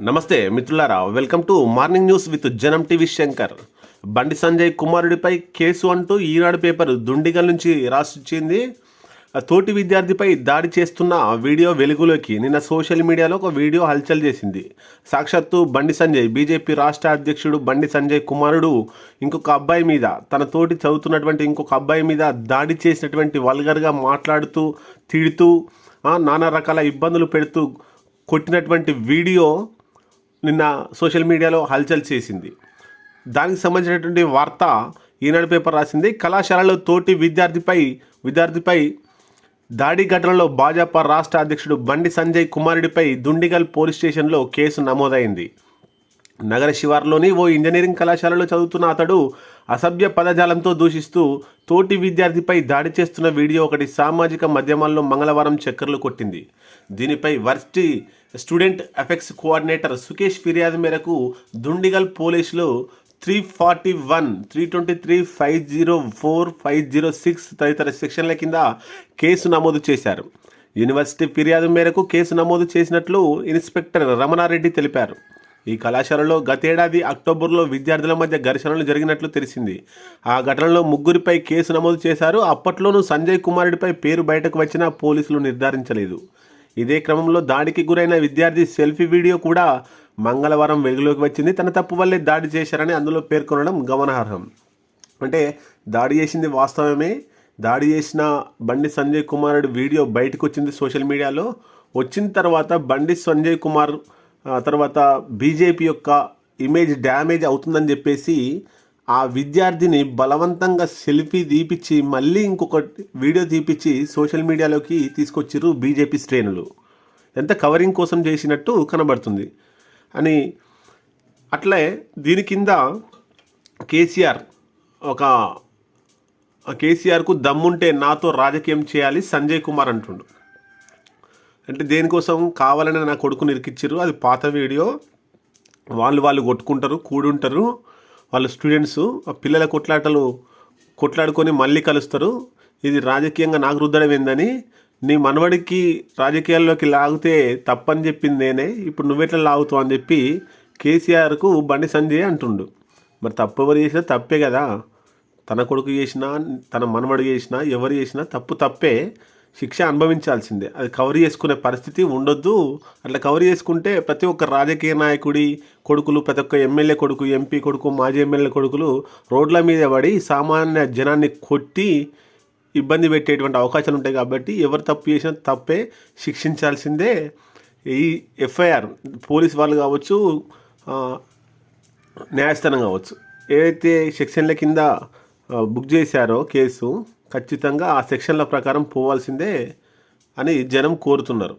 నమస్తే మిత్రులారా welcome to morning news with Janam TV Shankar. Bandi Sanjay కుమారుడిపై case అంటూ ఈనాడు paper Dundigal నుంచి రాసిచ్చింది తోటి విద్యార్థిపై దాడి చేస్తున్న వీడియో వెలుగులోకి నిన్న సోషల్ మీడియాలో ఒక వీడియో హల్చల్ చేసింది. సాక్షాత్తు బండి సంజయ్ బీజేపీ రాష్ట్ర అధ్యక్షుడు బండి సంజయ్ కుమారుడు ఇంకొక అబ్బాయి మీద తన తోటి చదువుతున్నటువంటి ఇంకొక అబ్బాయి మీద దాడి చేసినటువంటి వల్గర్గా మాట్లాడుతూ తిడుతూ నానా రకాల ఇబ్బందులు పెడుతూ కొట్టినటువంటి వీడియో నిన్న సోషల్ మీడియాలో హల్చల్ చేసింది. దానికి సంబంధించినటువంటి వార్త ఈనాడు పేపర్ రాసింది. కళాశాలలో తోటి విద్యార్థిపై విద్యార్థిపై దాడి ఘటనలో భాజపా రాష్ట్ర అధ్యక్షుడు బండి సంజయ్ కుమారుడిపై దుండిగల్ పోలీస్ స్టేషన్లో కేసు నమోదైంది. నగర శివార్లోని ఓ ఇంజనీరింగ్ కళాశాలలో చదువుతున్న అతడు అసభ్య పదజాలంతో దూషిస్తూ తోటి విద్యార్థిపై దాడి చేస్తున్న వీడియో ఒకటి సామాజిక మాధ్యమాల్లో మంగళవారం చక్కర్లు కొట్టింది. దీనిపై varsity student effects coordinator Sukesh ఫిర్యాదు మేరకు దుండిగల్ పోలీసులు three forty one three twenty three five zero four five zero six తదితర సెక్షన్ల కింద కేసు నమోదు చేశారు. యూనివర్సిటీ ఫిర్యాదు మేరకు కేసు నమోదు చేసినట్లు ఇన్స్పెక్టర్ రమణారెడ్డి తెలిపారు. ఈ కళాశాలలో గతేడాది అక్టోబర్లో విద్యార్థుల మధ్య ఘర్షణలు జరిగినట్లు తెలిసింది. ఆ ఘటనలో ముగ్గురిపై కేసు నమోదు చేశారు. అప్పట్లోనూ సంజయ్ కుమారుడిపై పేరు బయటకు వచ్చినా పోలీసులు నిర్ధారించలేదు. ఇదే క్రమంలో దాడికి గురైన విద్యార్థి సెల్ఫీ వీడియో కూడా మంగళవారం వెలుగులోకి వచ్చింది. తన తప్పు వల్లే దాడి చేశారని అందులో పేర్కొనడం గమనార్హం. అంటే దాడి చేసింది వాస్తవమే. దాడి చేసిన బండి సంజయ్ కుమారుడు వీడియో బయటకు వచ్చింది సోషల్ మీడియాలో. వచ్చిన తర్వాత బండి సంజయ్ కుమార్ తర్వాత బీజేపీ యొక్క ఇమేజ్ డ్యామేజ్ అవుతుందని చెప్పేసి ఆ విద్యార్థిని బలవంతంగా సెల్ఫీ తీపిచ్చి మళ్ళీ ఇంకొక వీడియో తీపిచ్చి సోషల్ మీడియాలోకి తీసుకొచ్చిర్రు బీజేపీ శ్రేణులు. ఎంత కవరింగ్ కోసం చేసినట్టు కనబడుతుంది. అని అట్లే దీని కింద కేసీఆర్ ఒక కేసీఆర్కు దమ్ముంటే నాతో రాజకీయం చేయాలి సంజయ్ కుమార్ అంటుండు. అంటే దేనికోసం కావాలని నా కొడుకుని ఇరికిచ్చారు అది పాత వీడియో. వాళ్ళు వాళ్ళు కొట్టుకుంటారు కూడుంటారు. వాళ్ళ స్టూడెంట్స్ ఆ పిల్లల కొట్లాటలు కొట్లాడుకొని మళ్ళీ కలుస్తారు. ఇది రాజకీయంగా నాకు రుద్దడం ఏందని. నీ మనవడికి రాజకీయాల్లోకి లాగితే తప్పని చెప్పింది నేనే. ఇప్పుడు నువ్వెట్లా లాగుతావు అని చెప్పి కేసీఆర్కు బండి సంజయ్ అంటుండు. మరి తప్పు ఎవరు చేసినా తప్పే కదా. తన కొడుకు చేసినా తన మనవడు చేసినా ఎవరు చేసినా తప్పు తప్పే. శిక్ష అనుభవించాల్సిందే. అది కవర్ చేసుకునే పరిస్థితి ఉండొద్దు. అట్లా కవర్ చేసుకుంటే ప్రతి ఒక్క రాజకీయ నాయకుడి కొడుకులు ప్రతి ఒక్క ఎమ్మెల్యే కొడుకు ఎంపీ కొడుకు మాజీ ఎమ్మెల్యే కొడుకులు రోడ్ల మీద పడి సామాన్య జనాన్ని కొట్టి ఇబ్బంది పెట్టేటువంటి అవకాశాలు ఉంటాయి కాబట్టి ఎవరు తప్పు చేసినా తప్పే శిక్షించాల్సిందే. ఈ ఎఫ్ఐఆర్ పోలీస్ వాళ్ళు కావచ్చు న్యాయస్థానం కావచ్చు. ఏదైతే సెక్షన్ల కింద బుక్ చేశారో కేసు ఖచ్చితంగా ఆ సెక్షన్ల ప్రకారం పోవాల్సిందే అని జనం కోరుతున్నారు.